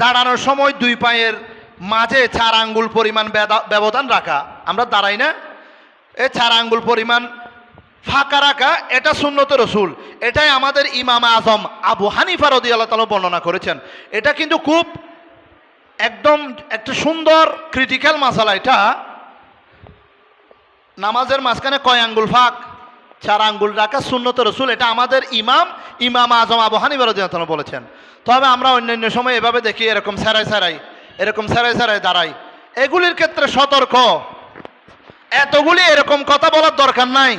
দাঁড়ানোর সময় দুই পায়ের মাঝে চার আঙ্গুল পরিমাণ ব্যবধান রাখা। আমরা দাঁড়াই না। এই চার আঙ্গুল পরিমাণ ফাঁকা রাখা, এটা সুন্নত রসুল। এটাই আমাদের ইমাম আজম আবু হানিফা রদি আল্লাহ তালা বর্ণনা করেছেন। এটা কিন্তু খুব একদম একটা সুন্দর ক্রিটিক্যাল মাসালা এটা। নামাজের মাঝখানে কয় আঙ্গুল ফাঁক? চার আঙ্গুল রাখা সুন্নত রসুল, এটা আমাদের ইমাম ইমাম আজম আবু হানিফা রদি বলেছেন। তবে আমরা অন্যান্য সময় এভাবে দেখি, এরকম সেরাই সেরাই, এরকম সেরাই সেরাই দাঁড়াই। এগুলির ক্ষেত্রে সতর্ক। এতগুলি এরকম কথা বলার দরকার নাই।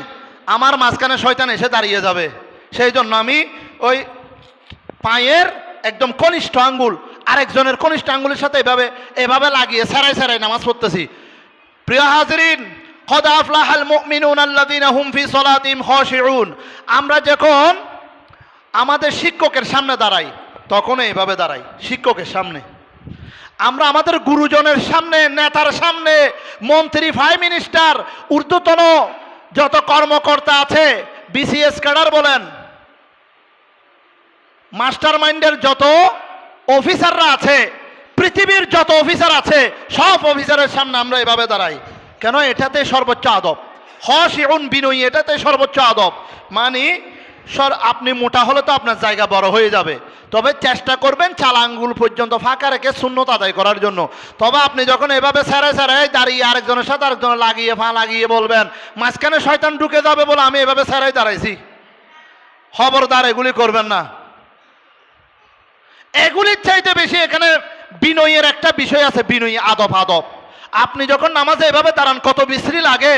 আমার মাঝখানে শয়তান এসে দাঁড়িয়ে যাবে। সেই জন্য আমি ওই পায়ের একদম কনিষ্ঠ আঙ্গুল, আরেকজনের কনিষ্ঠ আঙ্গুলের সাথে এভাবে এভাবে লাগিয়ে সারাই সারাই নামাজ পড়তেছি। প্রিয় হাজরিন আমরা যখন আমাদের শিক্ষকের সামনে দাঁড়াই তখন এইভাবে দাঁড়াই, শিক্ষকের সামনে। আমরা আমাদের গুরুজনের সামনে, নেতার সামনে, মন্ত্রী প্রাইম মিনিস্টার ঊর্ধ্বতন যত কর্মকর্তা আছে বিসিএস ক্যাডার বলেন মাস্টার মাইন্ডের যত অফিসাররা আছে, পৃথিবীর যত অফিসার আছে, সব অফিসারের সামনে আমরা এভাবে দাঁড়াই। কেন এটাতে সর্বোচ্চ আদব? হস এবং বিনয়ী, এটাতে সর্বোচ্চ আদব। মানে সর, আপনি মোটা হলে তো আপনার জায়গা বড় হয়ে যাবে। তবে চেষ্টা করবেন চাল আঙ্গুল পর্যন্ত ফাঁকা রেখে শূন্যতা আদায় করার জন্য। তবে আপনি যখন এভাবে স্যারে স্যারে দাঁড়িয়ে আরেকজনের সাথে আরেকজন লাগিয়ে ফা লাগিয়ে বলবেন, মাঝখানে শয়তান ঢুকে যাবে বলে আমি এভাবে স্যারাই দাঁড়াইছি। খবরদার, এগুলি করবেন না। এগুলির চাইতে বেশি এখানে বিনয়ের একটা বিষয় আছে, বিনয়ী আদব আদব। আপনি যখন নামাজে এভাবে দাঁড়ান, কত বিশ্রী লাগে।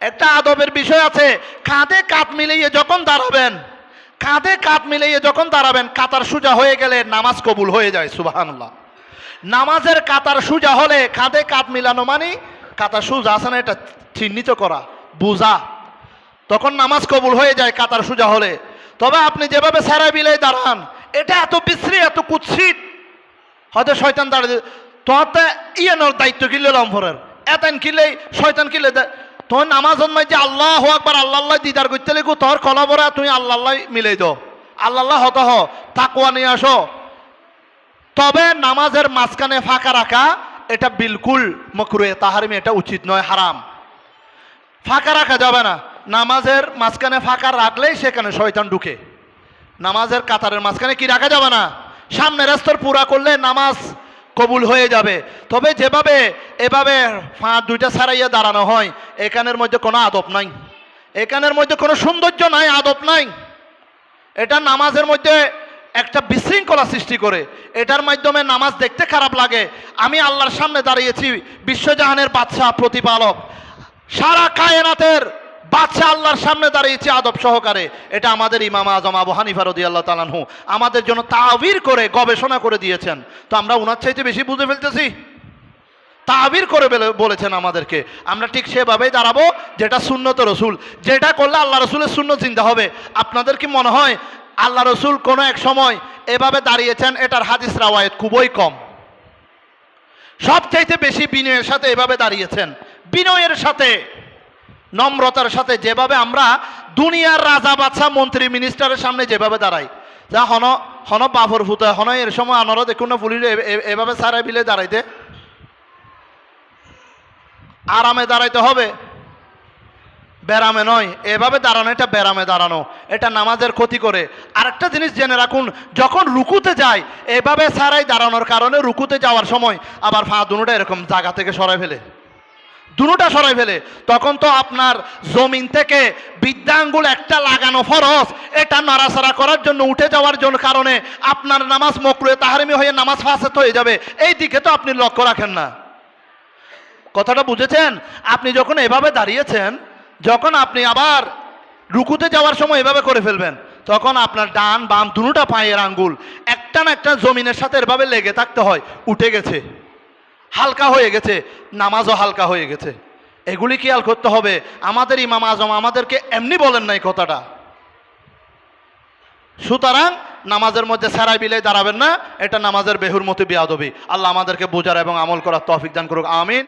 একটা আদবের বিষয় আছে, কাঁধে কাত মিলিয়ে যখন দাঁড়াবেন, কাঁধে কাত মিলিয়ে যখন দাঁড়াবেন, কাতার সোজা হয়ে গেলে নামাজ কবুল হয়ে যায় সুবাহান্লাহ নামাজের কাতার সোজা হলে কাঁধে কাত মিলানো মানে কাতার সোজা আছে না, এটা চিহ্নিত করা, বোঝা। তখন নামাজ কবুল হয়ে যায় কাতার সোজা হলে। তবে আপনি যেভাবে স্যারা বিলে দাঁড়ান, এটা এত বিশ্রী, এত কুৎসিত। হয়তো শয়তান দাঁড়িয়ে তোমার তো ইয়ানোর দায়িত্ব কিনলে লম্ফরের এতেন কিনলে শয়তান কিনলে তোমার নামাজ যে আল্লাহ আকবার আল্লাহ আল্লাহ দিদার করতে লিখো তোর কলবরা তুমি আল্লাহ আল্লাহ মিলাই দাও। আল্লাহ আল্লাহ হত হ তাকুয়া নিয়ে আসো। তবে নামাজের মাঝখানে ফাঁকা রাখা, এটা বিলকুল মকরুয়ে তাহারিমি এটা উচিত নয়, হারাম। ফাঁকা রাখা যাবে না। নামাজের মাঝখানে ফাঁকা রাখলেই সেখানে শয়তান ঢুকে। নামাজের কাতারের মাঝখানে কি রাখা যাবে না? সামনের স্তর পুরা করলে নামাজ কবুল হয়ে যাবে। তবে যেভাবে, এভাবে ফাঁ দুইটা ছাড়াইয়া দাঁড়ানো হয়, এখানের মধ্যে কোনো আদব নাই। এখানের মধ্যে কোনো সৌন্দর্য নাই, আদব নাই। এটা নামাজের মধ্যে একটা বিশৃঙ্খলা সৃষ্টি করে। এটার মাধ্যমে নামাজ দেখতে খারাপ লাগে। আমি আল্লাহর সামনে দাঁড়িয়েছি, বিশ্বজাহানের বাদশাহ, প্রতিপালক। সারা কায়নাতের বাদশাহ আল্লাহর সামনে দাঁড়িয়েছে আদব সহকারে। এটা আমাদের ইমাম আজম আবু হানিফা রদি আল্লাহ তালানহু আমাদের জন্য তাবির করে, গবেষণা করে দিয়েছেন। তো আমরা ওনার চাইতে বেশি বুঝে ফেলতেছি? তাবির করে বেলে- বলেছেন আমাদেরকে। আমরা ঠিক সেভাবেই দাঁড়াবো, যেটা শূন্যত রসুল। যেটা করলে আল্লাহ রসুলের শূন্য চিন্তা হবে। আপনাদের কি মনে হয়, আল্লাহ রসুল কোনো এক সময় এভাবে দাঁড়িয়েছেন? এটার হাদিস রাওয়ায়ত খুবই কম। সবচাইতে বেশি বিনয়ের সাথে এভাবে দাঁড়িয়েছেন। বিনয়ের সাথে। নম্রতার সাথে যেভাবে আমরা দুনিয়ার রাজা বাদশা মন্ত্রী মিনিস্টারের সামনে যেভাবে দাঁড়াই, যা হন হন বাফর ফুতে হন এর সময় আনারা দেখুন না, পুলিশ এভাবে সারাই বিলে দাঁড়াইতে। আরামে দাঁড়াইতে হবে। ব্যারামে নয়, এভাবে দাঁড়ানো, এটা ব্যারামে দাঁড়ানো, এটা নামাজের ক্ষতি করে। আরেকটা জিনিস জেনে রাখুন, যখন রুকুতে যায় এভাবে সারাই দাঁড়ানোর কারণে রুকুতে যাওয়ার সময় আবার ফা দুটা এরকম জায়গা থেকে সরাই ফেলে। দুটা সরাই ফেলে। তখন তো আপনার জমিন থেকে বিদ্যাঙ্গুল একটা লাগানো ফরজ। এটা নাড়াচাড়া করার জন্য উঠে যাওয়ার জন্য কারণে আপনার নামাজ মকরুয়ে তাহারিমি হয়ে নামাজ ফাঁসেত হয়ে যাবে। এই দিকে তো আপনি লক্ষ্য রাখেন না। কথাটা বুঝেছেন? আপনি যখন এভাবে দাঁড়িয়েছেন, যখন আপনি আবার রুকুতে যাওয়ার সময় এভাবে করে ফেলবেন, তখন আপনার ডান বাম দুটা পায়ের আঙ্গুল একটা না একটা জমিনের সাথে এভাবে লেগে থাকতে হয়, উঠে গেছে। হালকা হয়ে গেছে, নামাজও হালকা হয়ে গেছে। এগুলি খেয়াল করতে হবে? আমাদের ইমাম আজম আমাদেরকে এমনি বলেন নাই কথাটা। সুতরাং নামাজের মধ্যে সারাই বিলে দাঁড়াবেন না, এটা নামাজের বেহুর মতো বিয়াদবি। আল্লাহ আমাদেরকে বোঝার এবং আমল করার তৌফিক দান করুক, আমিন।